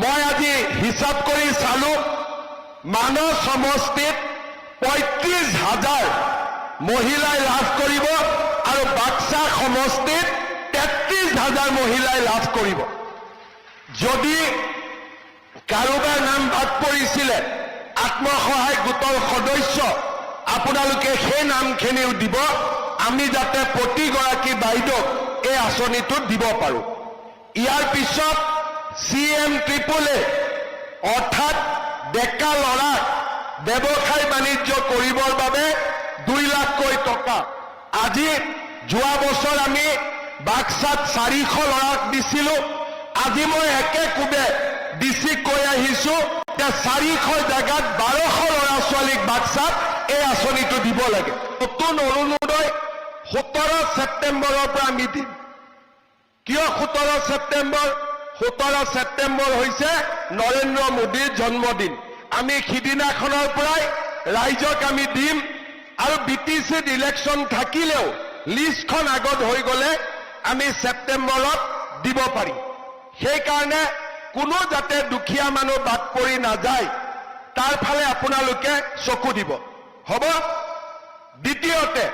মই আজি হিচাপ কৰি চালো মানৱ সমষ্টিত পঁয়ত্ৰিশ হাজাৰ মহিলাই লাভ কৰিব আৰু বাক্সা সমষ্টিত তেত্ৰিশ হাজাৰ মহিলাই লাভ কৰিব। যদি কাৰোবাৰ নাম বাদ পৰিছিলে, আত্মসহায়ক গোটৰ সদস্য আপোনালোকে সেই নামখিনিও দিব, আমি যাতে প্ৰতিগৰাকী বাইদেউক এই আঁচনিটোত দিব পাৰোঁ। ইয়াৰ পিছত চি এম ট্ৰিপুলে অৰ্থাৎ ডেকা ল'ৰাক ব্যৱসায় বাণিজ্য কৰিবৰ বাবে দুই লাখকৈ টকা। আজি যোৱা বছৰ আমি বাক্সাত চাৰিশ ল'ৰাক দিছিলোঁ। আজি মই একে কোবে ডি চিক কৈ আহিছো যে চাৰিশ জেগাত বাৰশ ল'ৰা ছোৱালীক বাক্সাত এই আঁচনিটো দিব লাগে। নতুন অৰুণোদয় সোতৰ ছেপ্টেম্বৰৰ পৰা আমি দিম। কিয় সোতৰ ছেপ্টেম্বৰ? সোতৰ ছেপ্টেম্বৰ হৈছে নৰেন্দ্ৰ মোদীৰ জন্মদিন। আমি সিদিনাখনৰ পৰাই ৰাইজক আমি দিম আৰু বি টি চিত ইলেকশ্যন থাকিলেও লিষ্টখন আগত হৈ গ'লে আমি ছেপ্টেম্বৰত দিব পাৰিম। সেইকাৰণে কোনো যাতে দুখীয়া মানুহ বাদ পৰি নাযায়, তাৰ ফালে আপোনালোকে চকু দিব। হ'ব? দ্বিতীয়তে,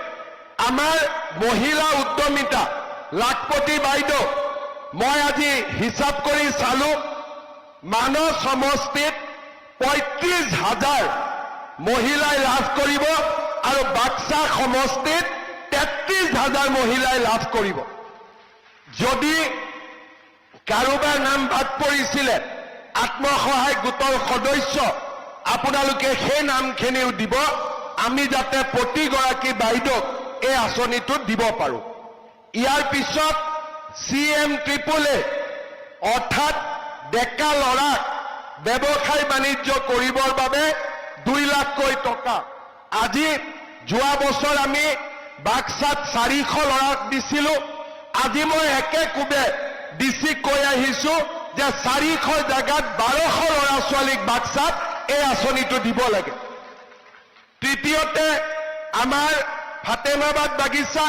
আমাৰ মহিলা উদ্যমিতা লাখপতি বাইদেউ মই আজি হিচাপ কৰি চালো, মানৱ সমষ্টিত পঁয়ত্ৰিশ হাজাৰ মহিলাই লাভ কৰিব আৰু বাক্সা সমষ্টিত তেত্ৰিশ হাজাৰ মহিলাই লাভ কৰিব। যদি কাৰোবাৰ নাম বাদ পৰিছিলে আত্মসহায়ক গোটৰ সদস্য আপোনালোকে সেই নামখিনিও দিব, আমি যাতে প্ৰতিগৰাকী বাইদেউক এই আঁচনিটোত দিব পাৰোঁ। ইয়াৰ পিছত চি এম ট্ৰিপুলে অৰ্থাৎ ডেকা ল'ৰাক ব্যৱসায় বাণিজ্য কৰিবৰ বাবে দুই লাখকৈ টকা। আজি যোৱা বছৰ আমি বাক্সাত চাৰিশ ল'ৰাক দিছিলোঁ। আজি মই একে কোবে ডি চিক কৈ আহিছো যে চাৰিশ জেগাত বাৰশ ল'ৰা ছোৱালীক বাক্সাত এই আঁচনিটো দিব লাগে। তৃতীয়তে আমাৰ ফাতেমাবাদ বাগিচা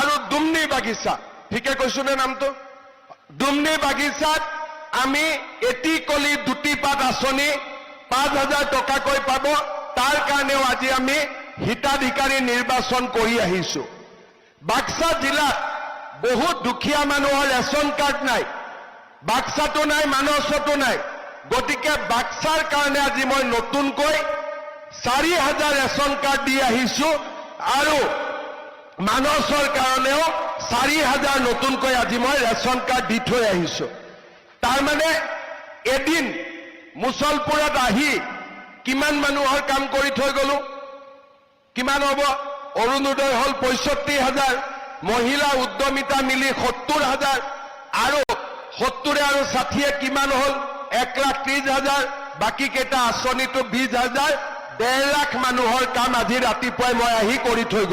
আৰু ডুমনি বাগিচা। ঠিকে কৈছো নে নামটো? ডুমনি বাগিচাত আমি এটি কলি, দুটি পাত আঁচনি, পাঁচ হাজাৰ টকাকৈ পাব। তাৰ কাৰণেও আজি আমি হিতাধিকাৰী নিৰ্বাচন কৰি আহিছো। বাক্সা জিলাত বহুত দুখীয়া মানুহৰ ৰেচন কাৰ্ড নাই। বাক্সাটো নাই মানসতো নাই। গতিকে বাক্সাৰ কাৰণে আজি মই নতুনকৈ চাৰি হাজাৰ ৰেচন কাৰ্ড দি আহিছো। আৰু মানসৰ কাৰণেও চাৰি হাজাৰ নতুনকৈ আজি মই ৰেচন কাৰ্ড দি থৈ আহিছো। তাৰমানে এদিন মুছলপুৰত আহি কিমান মানুহৰ কাম কৰি থৈ গলো? কিমান হ'ব? অৰুণোদয় হ'ল পঁয়ষষ্ঠি হাজাৰ, মহিলা উদ্যমিতা মিলি সত্তৰ হাজাৰ, আৰু সত্তৰে আৰু ষাঠিয়ে কিমান হ'ল? এক লাখ ত্ৰিশ হাজাৰ, বাকী কেইটা আঁচনিটো বিশ হাজাৰ ডেৰ লাখ মানুহৰ কাম আজি ৰাতিপুৱাই মই আহি কৰি থৈ